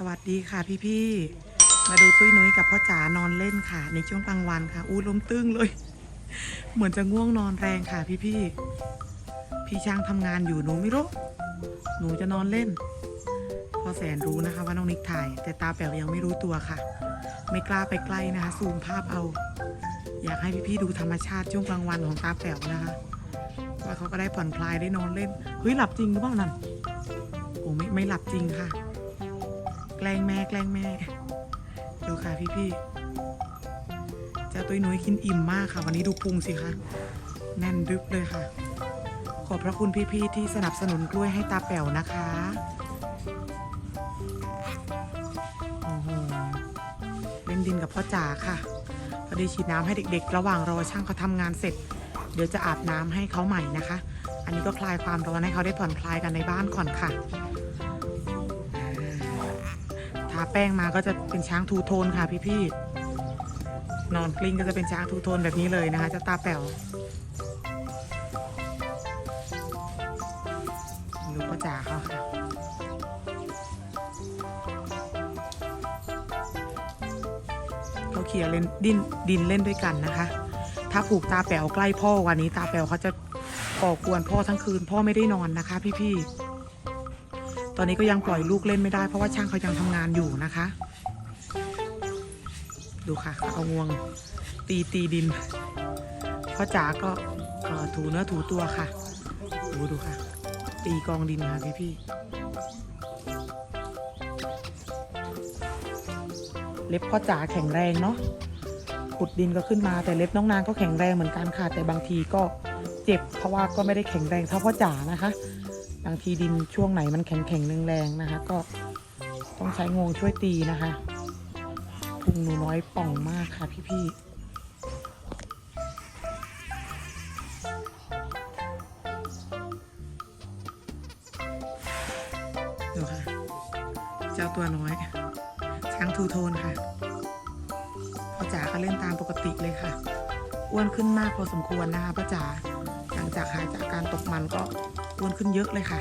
สวัสดีค่ะพี่พี่ๆมาดูตุ้ยนุ้ยกับพ่อจ๋านอนเล่นค่ะ ในช่วงกลางวันค่ะ อู้ล้มตึ้งเลย เหมือนจะง่วงนอนแรงค่ะพี่พี่ๆพี่ช่างทำงานอยู่หนูไม่รู้หนูจะนอนเล่นพ่อแสนรู้นะคะว่าน้องนิกถ่าย แต่ตาแป๋วยังไม่รู้ตัวค่ะ ไม่กล้าไปใกล้นะคะ ซูมภาพเอา อยากให้พี่ๆดูธรรมชาติช่วงกลางวันของตาแป๋วนะคะว่าเขาก็ได้ผ่อนคลายได้นอนเล่นเฮ้ยหลับจริงหรือเปล่านั่นโอ้ไม่ไม่หลับจริงค่ะ แกล้งแม่แกล้งแม่ดูค่ะพี่พี่เจ้าตุ้ยนุ้ยกินอิ่มมากค่ะ วันนี้ดูพุงสิคะแน่นดึบเลยค่ะ ขอบพระคุณพี่ๆที่สนับสนุนกล้วยให้ตาแป๋วนะคะโอ้โหเล่นดินกับพ่อจ๋าค่ะพอดีฉีดน้ำให้เด็กๆ ระหว่างรอช่างเขาทำงานเสร็จ เดี๋ยวจะอาบน้ำให้เขาใหม่นะคะ อันนี้ก็คลายความร้อนให้เขาได้ผ่อนคลายกันในบ้านก่อนค่ะ ทาแป้งมาก็จะเป็นช้างทูโทนค่ะพี่ๆนอนกลิ้งก็จะเป็นช้างทูโทนแบบนี้เลยนะคะเจะตาแป๋วดูพ่อจ๋าเขาค่ะเขาเขี่ยเล่นดินดินเล่นด้วยกันนะคะ ถ้าผูกตาแป๋วใกล้พ่อวันนี้ตาแป๋วเขาจะก่อกวนพ่อทั้งคืน พ่อไม่ได้นอนนะคะ พี่ๆ ตอนนี้ก็ยังปล่อยลูกเล่นไม่ได้เพราะว่าช่างเขายังทำงานอยู่นะคะ ดูค่ะเขาเอางวงตีตีดินพ่อจ๋าก็ถูเนื้อถูตัวค่ะดูดูค่ะ ตีกองดินค่ะพี่พี่ๆเล็บพ่อจ๋าแข็งแรงเนาะขุดดินก็ขึ้นมาแต่เล็บน้องนางก็แข็งแรงเหมือนกันค่ะ แต่บางทีก็เจ็บเพราะว่าก็ไม่ได้แข็งแรงเท่าพ่อจ๋านะคะ บางทีดินช่วงไหนมันแข็งแข็งๆแรงๆนะคะ ก็ต้องใช้งวงช่วยตีนะคะพุงหนูน้อยป่องมากค่ะพี่ๆดูค่ะ เจ้าตัวน้อย ช้างทูโทนค่ะพ่อจ๋าก็เล่นตามปกติเลยค่ะ อ้วนขึ้นมากพอสมควรนะคะพ่อจ๋า หลังจากหายจากการตกมันก็ อ้วนขึ้นเยอะเลยค่ะ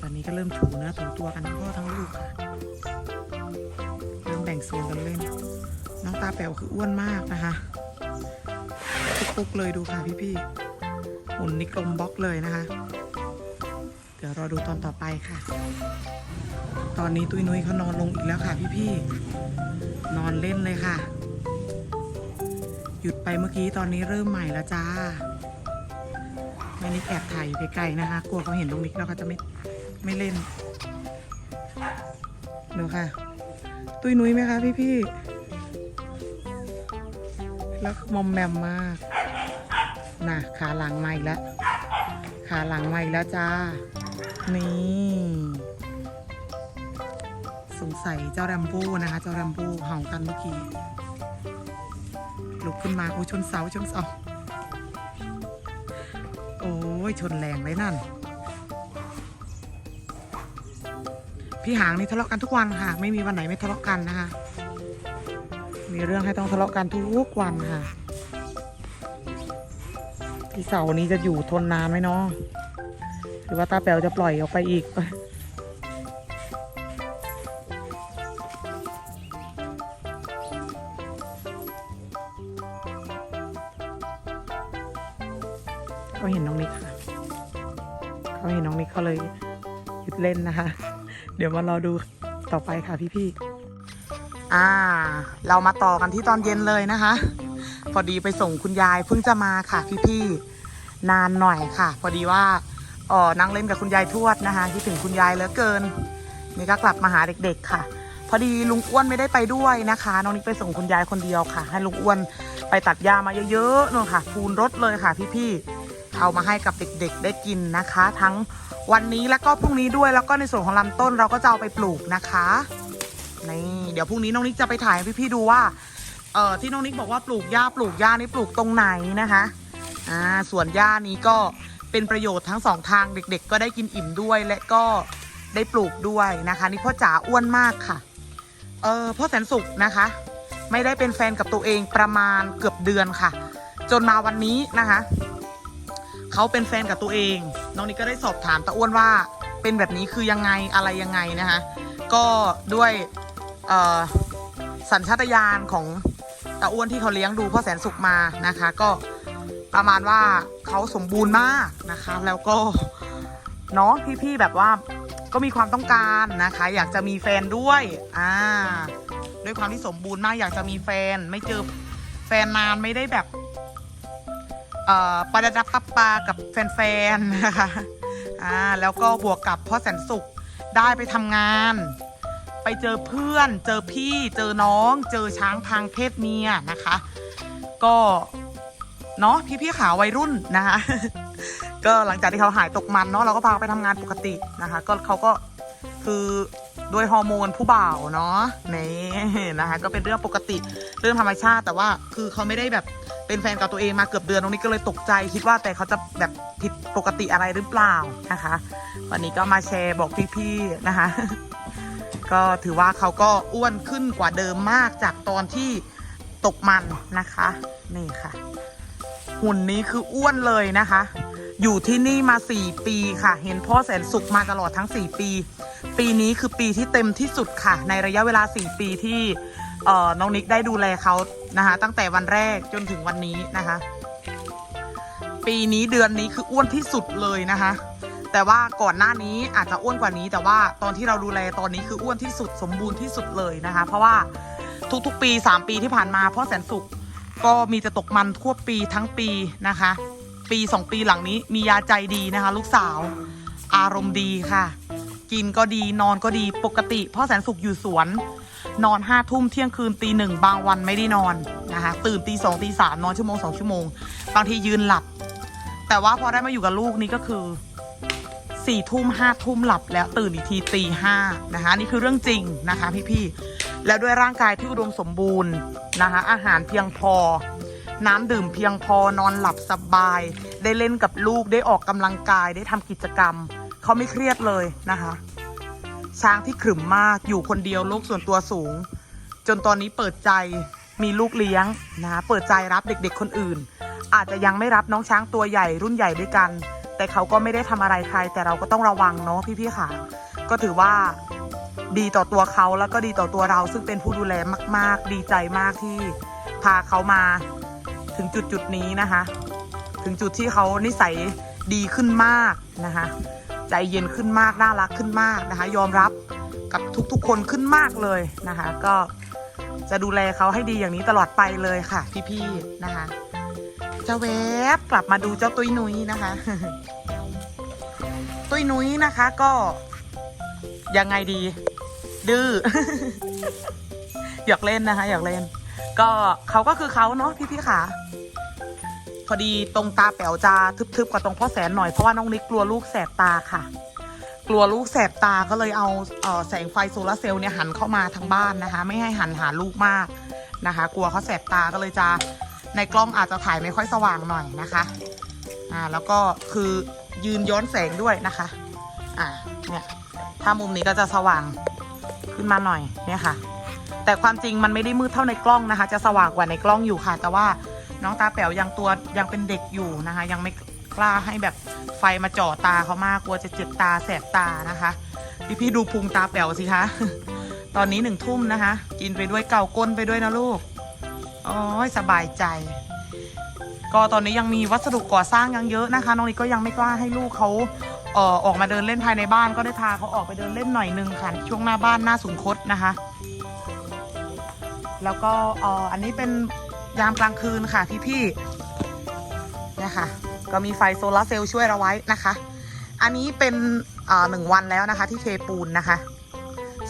ตอนนี้ก็เริ่มถูเนื้อถูตัวกันทั้งพ่อทั้งลูกค่ะ เริ่มแบ่งโซนกันเล่น น้องตาแป๋วคืออ้วนมากนะคะปุ๊กๆเลยดูค่ะพี่ๆหุ่นนี่กลมบล็อกเลยนะคะ เดี๋ยวรอดูตอนต่อไปค่ะ ตอนนี้ตุ้ยนุ้ยเขานอนลงอีกแล้วค่ะพี่ๆ นอนเล่นเลยค่ะ หยุดไปเมื่อกี้ตอนนี้เริ่มใหม่แล้วจ้า ม่นิกแอบถ่ายอยู่ไกลๆนะคะ กลัวเขาเห็นตรงนี้แล้วเขาจะไม่ไม่เล่น ดูค่ะ ตุ้ยนุ้ยไหมคะพี่ๆ แล้วมอมแมมมากน่ะขาหลังมาอีกแล้ว ขาหลังมาอีกแล้วจ้า นี่ สงสัยเจ้าแรมโบ้นะคะ เจ้าแรมโบ้เห่ากันเมื่อกี้ลุกขึ้นมาโอ้ชนเสาชนเสา โอ้ยชนแรงเลยนั่น พี่หางนี่ทะเลาะกันทุกวันค่ะ ไม่มีวันไหนไม่ทะเลาะกันนะคะ มีเรื่องให้ต้องทะเลาะกันทุกวันค่ะ พี่เสานี้จะอยู่ทนนานไหมเนาะหรือว่าตาแป๋วจะปล่อยออกไปอีกเขาเห็นน้องนิกค่ะ เขาเห็นน้องนิกเขาเลยหยุดเล่นนะคะ เดี๋ยวมารอดูต่อไปค่ะพี่ๆอ่า เรามาต่อกันที่ตอนเย็นเลยนะคะ พอดีไปส่งคุณยายเพิ่งจะมาค่ะพี่ๆนานหน่อยค่ะ พอดีว่าอ๋อนั่งเล่นกับคุณยายทวดนะคะคิดถึงคุณยายเหลือเกินนี่ก็กลับมาหาเด็ก ๆค่ะ พอดีลุงอ้วนไม่ได้ไปด้วยนะคะ น้องนิกไปส่งคุณยายคนเดียวค่ะ ให้ลุงอ้วนไปตัดหญ้ามาเยอะๆนู่นค่ะ ฟูนรถเลยค่ะพี่ๆ เอามาให้กับเด็กๆ ได้กินนะคะ ทั้งวันนี้แล้วก็พรุ่งนี้ด้วยแล้วก็ในส่วนของลำต้นเราก็จะเอาไปปลูกนะคะนี่เดี๋ยวพรุ่งนี้น้องนิกจะไปถ่ายให้พี่ๆดูว่าเอ่อที่น้องนิกบอกว่าปลูกหญ้าปลูกหญ้านี่ปลูกตรงไหนนะคะอ่าส่วนหญ้านี้ก็เป็นประโยชน์ทั้งสองทางเด็ก ๆ ก็ได้กินอิ่มด้วยและก็ได้ปลูกด้วยนะคะ นี่พ่อจ๋าอ้วนมากค่ะเออพ่อแสนสุขนะคะ ไม่ได้เป็นแฟนกับตัวเองประมาณเกือบเดือนค่ะ จนมาวันนี้นะคะ เขาเป็นแฟนกับตัวเอง น้องนิกก็ได้สอบถามตาอ้วนว่าเป็นแบบนี้คือยังไงอะไรยังไงนะคะก็ด้วยสัญชาตญาณของตาอ้วนที่เขาเลี้ยงดูพ่อแสนสุขมานะคะ ก็ประมาณว่าเขาสมบูรณ์มากนะคะ แล้วก็เนาะพี่ๆแบบว่าก็มีความต้องการนะคะ อยากจะมีแฟนด้วยอ่าด้วยความที่สมบูรณ์มากอยากจะมีแฟน ไม่เจอแฟนนานไม่ได้แบบ เอ่อปะดับปับปากับแฟนๆนะคะอ่าแล้วก็บวกกับพ่อแสนสุขได้ไปทำงาน ไปเจอเพื่อน เจอพี่เจอน้อง เจอช้างทางเพศเมียนะคะ ก็เนาะพี่ๆขาววัยรุ่นนะคะก็หลังจากที่เขาหายตกมันเนาะเราก็พาไปทำงานปกตินะคะ ก็เขาก็คือด้วยฮอร์โมนผู้บ่าวเนาะนี่นะคะ ก็เป็นเรื่องปกติเรื่องธรรมชาติแต่ว่าคือเขาไม่ได้แบบ เป็นแฟนกับตัวเองมาเกือบเดือนตรงนี้ก็เลยตกใจคิดว่าแต่เขาจะแบบผิดปกติอะไรหรือเปล่านะคะ วันนี้ก็มาแชร์บอกพี่ๆนะคะ ก็ถือว่าเขาก็อ้วนขึ้นกว่าเดิมมากจากตอนที่ตกมันนะคะ นี่ค่ะ หุ่นนี้คืออ้วนเลยนะคะ อยู่ที่นี่มา 4 ปีค่ะ เห็นพ่อแสนสุขมาตลอดทั้ง 4 ปี ปีนี้คือปีที่เต็มที่สุดค่ะ ในระยะเวลา 4 ปีที่เอ่อน้องนิกได้ดูแลเขา นะคะ ตั้งแต่วันแรกจนถึงวันนี้นะคะ ปีนี้เดือนนี้คืออ้วนที่สุดเลยนะคะ แต่ว่าก่อนหน้านี้อาจจะอ้วนกว่านี้ แต่ว่าตอนที่เราดูแลตอนนี้คืออ้วนที่สุดสมบูรณ์ที่สุดเลยนะคะ เพราะว่าทุกๆปี 3 ปีที่ผ่านมาพ่อแสนสุขก็มีจะตกมันทั่วปีทั้งปีนะคะ ปี 2 ปีหลังนี้มียาใจดีนะคะ ลูกสาว อารมณ์ดีค่ะ กินก็ดีนอนก็ดีปกติพ่อแสนสุขอยู่สวน นอนห้าทุ่มเที่ยงคืนตีหนึ่งบางวันไม่ได้นอนนะคะตื่นตีสองตีสามนอนชั่วโมงสองชั่วโมง บางทียืนหลับ แต่ว่าพอได้มาอยู่กับลูกนี่ก็คือสี่ทุ่มห้าทุ่มหลับแล้วตื่นอีกทีตีห้านะคะนี่คือเรื่องจริงนะคะ พี่ๆแล้วด้วยร่างกายที่อุดมสมบูรณ์นะคะ อาหารเพียงพอ น้ำดื่มเพียงพอนอนหลับสบาย ได้เล่นกับลูกได้ออกกำลังกายได้ทำกิจกรรม เขาไม่เครียดเลยนะคะ ช้างที่ขรึมมากอยู่คนเดียวโลกส่วนตัวสูง จนตอนนี้เปิดใจมีลูกเลี้ยงนะเปิดใจรับเด็กๆคนอื่น อาจจะยังไม่รับน้องช้างตัวใหญ่รุ่นใหญ่ด้วยกัน แต่เขาก็ไม่ได้ทำอะไรใคร แต่เราก็ต้องระวังเนาะพี่ๆค่ะ ก็ถือว่าดีต่อตัวเขาแล้วก็ดีต่อตัวเราซึ่งเป็นผู้ดูแลมาก ๆ ดีใจมากที่พาเขามาถึงจุดจุดนี้นะคะ ถึงจุดที่เขานิสัยดีขึ้นมากนะคะ ใจเย็นขึ้นมากน่ารักขึ้นมากนะคะ ยอมรับกับทุกๆคนขึ้นมากเลยนะคะ ก็จะดูแลเขาให้ดีอย่างนี้ตลอดไปเลยค่ะพี่ๆนะคะจ้าแวบกลับมาดูเจ้าตุ้ยนุ้ยนะคะ ตุ้ยนุ้ยนะคะก็ยังไงดี ดื้ออยากเล่นนะคะอยากเล่น ก็เขาก็คือเขาเนาะพี่ๆค่ะ พอดีตรงตาแป๋วจะทึบๆกว่าตรงพ่อแสนหน่อยเพราะว่าน้องนิกกลัวลูกแสบตาค่ะ กลัวลูกแสบตาก็เลยเอาเออแสงไฟโซลาเซลล์เนี่ยหันเข้ามาทางบ้านนะคะ ไม่ให้หันหาลูกมากนะคะ กลัวเขาแสบตาก็เลยจะในกล้องอาจจะถ่ายไม่ค่อยสว่างหน่อยนะคะอ่าแล้วก็คือยืนย้อนแสงด้วยนะคะอ่าเนี่ยถ้ามุมนี้ก็จะสว่างขึ้นมาหน่อยเนี่ยค่ะ แต่ความจริงมันไม่ได้มืดเท่าในกล้องนะคะ จะสว่างกว่าในกล้องอยู่ค่ะ แต่ว่า น้องตาแป๋วยังตัวยังเป็นเด็กอยู่นะคะ ยังไม่กล้าให้แบบไฟมาจ่อตาเขามากกลัวจะเจ็บตาแสบตานะคะ พี่พี่ๆดูพุงตาแป๋วสิคะตอนนี้หนึ่งทุ่มนะคะ กินไปด้วยเก่าก้นไปด้วยนะลูกโอ้ยสบายใจ ก็ตอนนี้ยังมีวัสดุก่อสร้างยังเยอะนะคะ น้องนิกก็ยังไม่กล้าให้ลูกเขาเออออกมาเดินเล่นภายในบ้านก็ได้พาเขาออกไปเดินเล่นหน่อยนึงค่ะ ช่วงหน้าบ้านหน้าศูนคดนะคะ แล้วก็อออันนี้เป็น ยามกลางคืนค่ะพี่พี่ๆเนี่ยค่ะ ก็มีไฟโซลาร์เซลล์ช่วยเราไว้นะคะ อันนี้เป็นอ่อหนึ่งวันแล้วนะคะ ที่เทปูนนะคะ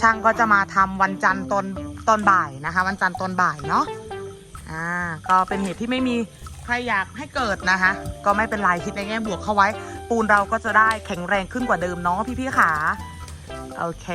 ช่างก็จะมาทำวันจันทร์ตอนตอนบ่ายนะคะ วันจันทร์ตอนบ่ายเนาะอ่าก็เป็นเหตุที่ไม่มีใครอยากให้เกิดนะคะ ก็ไม่เป็นไรคิดในแง่บวกเข้าไว้ ปูนเราก็จะได้แข็งแรงขึ้นกว่าเดิมเนาะพี่ๆค่ะ โอเค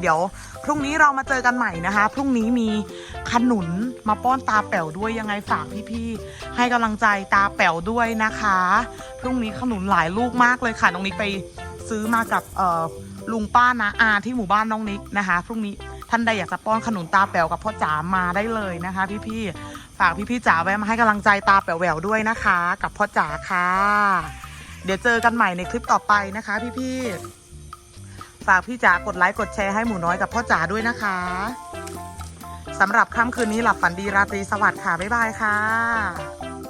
เดี๋ยว พรุ่งนี้เรามาเจอกันใหม่นะคะ พรุ่งนี้มีขนุนมาป้อนตาแป๋วด้วยยังไงฝากพี่ๆให้กำลังใจตาแป๋วด้วยนะคะ พรุ่งนี้ขนุนหลายลูกมากเลยค่ะน้องนิกไปซื้อมากับเออลุงป้านะอาที่หมู่บ้านน้องนิกนะคะ พรุ่งนี้ท่านใดอยากจะป้อนขนุนตาแป๋วกับพ่อจ๋ามาได้เลยนะคะ พี่ๆฝากพี่ๆจ๋าแวะมาให้กำลังใจตาแป๋วแหววด้วยนะคะ กับพ่อจ๋าค่ะ เดี๋ยวเจอกันใหม่ในคลิปต่อไปนะคะ พี่ๆ ฝากพี่จ๋ากดไลค์กดแชร์ให้หมูน้อยกับพ่อจ๋าด้วยนะคะสำหรับค่ำคืนนี้หลับฝันดีราตรีสวัสดิ์ค่ะ บ๊ายบายค่ะ